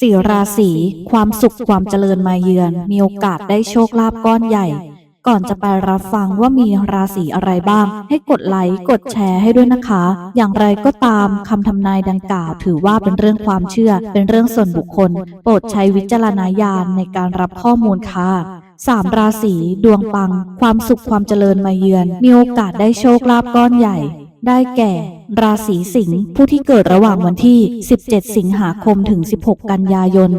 สี่ราศีความสุขความเจริญมาเยือน มีโอกาสได้โชคลาภก้อนใหญ่ ก่อนจะไปรับฟังว่ามีราศีอะไรบ้าง ให้กดไลค์กดแชร์ให้ด้วยนะคะ อย่างไรก็ตามคำทำนายดังกล่าว ถือว่าเป็นเรื่องความเชื่อ เป็นเรื่องส่วนบุคคล โปรดใช้วิจารณญาณในการรับข้อมูลค่ะสามราศีดวงปัง ความสุขความเจริญมาเยือน มีโอกาสได้โชคลาภก้อนใหญ่ ได้แก่ ราศีสิงห์ผู้ที่เกิดระหว่างวันที่ 17 สิงหาคมถึง 16 กันยายน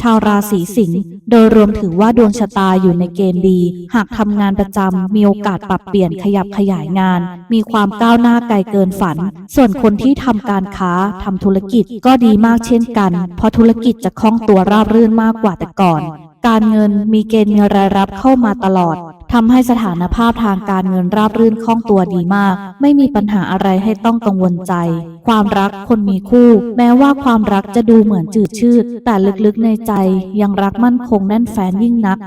ชาวราศีสิงห์โดยรวมถือว่าดวงชะตาอยู่ในเกณฑ์ดี หากทำงานประจำมีโอกาสปรับเปลี่ยนขยับขยายงาน มีความก้าวหน้าไกลเกินฝัน ส่วนคนที่ทำการค้าทำธุรกิจก็ดีมากเช่นกัน เพราะธุรกิจจะคล่องตัวราบรื่นมากกว่าแต่ก่อน การเงินมีเกณฑ์มีรายรับเข้ามาตลอด ทำให้สถานภาพทางการเงินราบรื่นคล่องตัวดีมาก ไม่มีปัญหาอะไรให้ต้องกังวลใจ ความรักคนมีคู่ แม้ว่าความรักจะดูเหมือนจืดชืด แต่ลึกๆในใจยังรักมั่นคงแน่นแฟนยิ่งนัก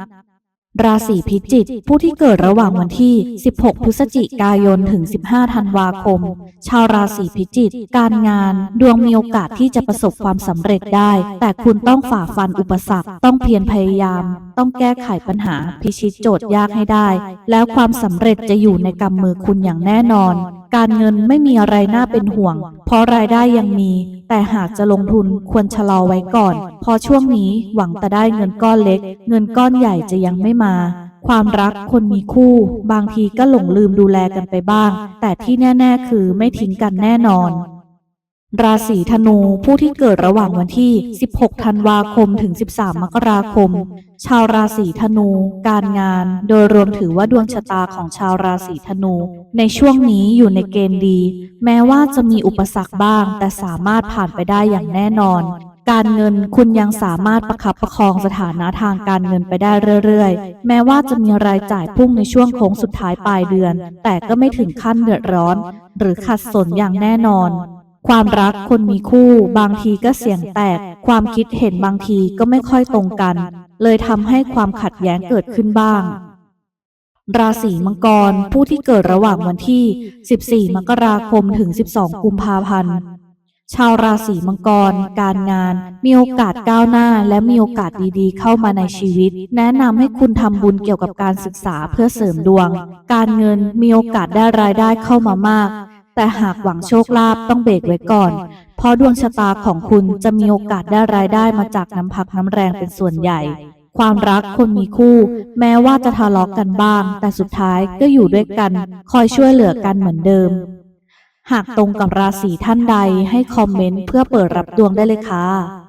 ราศีพิจิกผู้ที่เกิดระหว่างวันที่ 16 พฤศจิกายน ถึง 15 ธันวาคม ชาวราศีพิจิกการงาน ดวงมีโอกาสที่จะประสบความสำเร็จได้ แต่คุณต้องฝ่าฟันอุปสรรค ต้องเพียรพยายาม ต้องแก้ไขปัญหา พิชิตโจทย์ยากให้ได้ แล้วความสำเร็จจะอยู่ในกำมือคุณอย่างแน่นอน การเงินไม่มีอะไรน่าเป็นห่วง เพราะรายได้ยังมี แต่หากจะลงทุนควรชะลอไว้ก่อนเพราะช่วงนี้หวังแต่ได้เงินก้อนเล็ก เงินก้อนใหญ่จะยังไม่มา ความรักคนมีคู่ บางทีก็หลงลืมดูแลกันไปบ้าง แต่ที่แน่ ๆ คือไม่ทิ้งกันแน่นอน ราศีธนูผู้ที่เกิดระหว่างวันที่ 16 ธันวาคมถึง 13 มกราคม ชาวราศีธนู การงาน โดยรวมถือว่าดวงชะตาของชาวราศีธนู ในช่วงนี้อยู่ในเกณฑ์ดี แม้ว่าจะมีอุปสรรคบ้าง แต่สามารถผ่านไปได้อย่างแน่นอน การเงินคุณยังสามารถประคับประคองสถานะทางการเงินไปได้เรื่อยๆ แม้ว่าจะมีรายจ่ายพุ่งในช่วงโค้งสุดท้ายปลายเดือน แต่ก็ไม่ถึงขั้นเดือดร้อน หรือขัดสนอย่างแน่นอน ความรักคนมีคู่บางทีก็เสียงแตก ความคิดเห็นบางทีก็ไม่ค่อยตรงกัน เลยทำให้ความขัดแย้งเกิดขึ้นบ้าง ราศีมังกร ผู้ที่เกิดระหว่างวันที่ 14 มกราคมถึง 12 กุมภาพันธ์ชาวราศีมังกร การงาน มีโอกาสก้าวหน้า และมีโอกาสดีๆ เข้ามาในชีวิต แนะนำให้คุณทำบุญเกี่ยวกับการศึกษาเพื่อเสริมดวง การเงินมีโอกาสได้รายได้เข้ามามาก แต่หากหวังโชคลาภต้องเบรกไว้ก่อน เพราะดวงชะตาของคุณจะมีโอกาสได้รายได้มาจากน้ำพักน้ำแรงเป็นส่วนใหญ่ ความรักคนมีคู่ แม้ว่าจะทะเลาะกันบ้าง แต่สุดท้ายก็อยู่ด้วยกัน คอยช่วยเหลือกันเหมือนเดิม หากตรงกับราศีท่านใดให้คอมเมนต์เพื่อเปิดรับดวงได้เลยค่ะ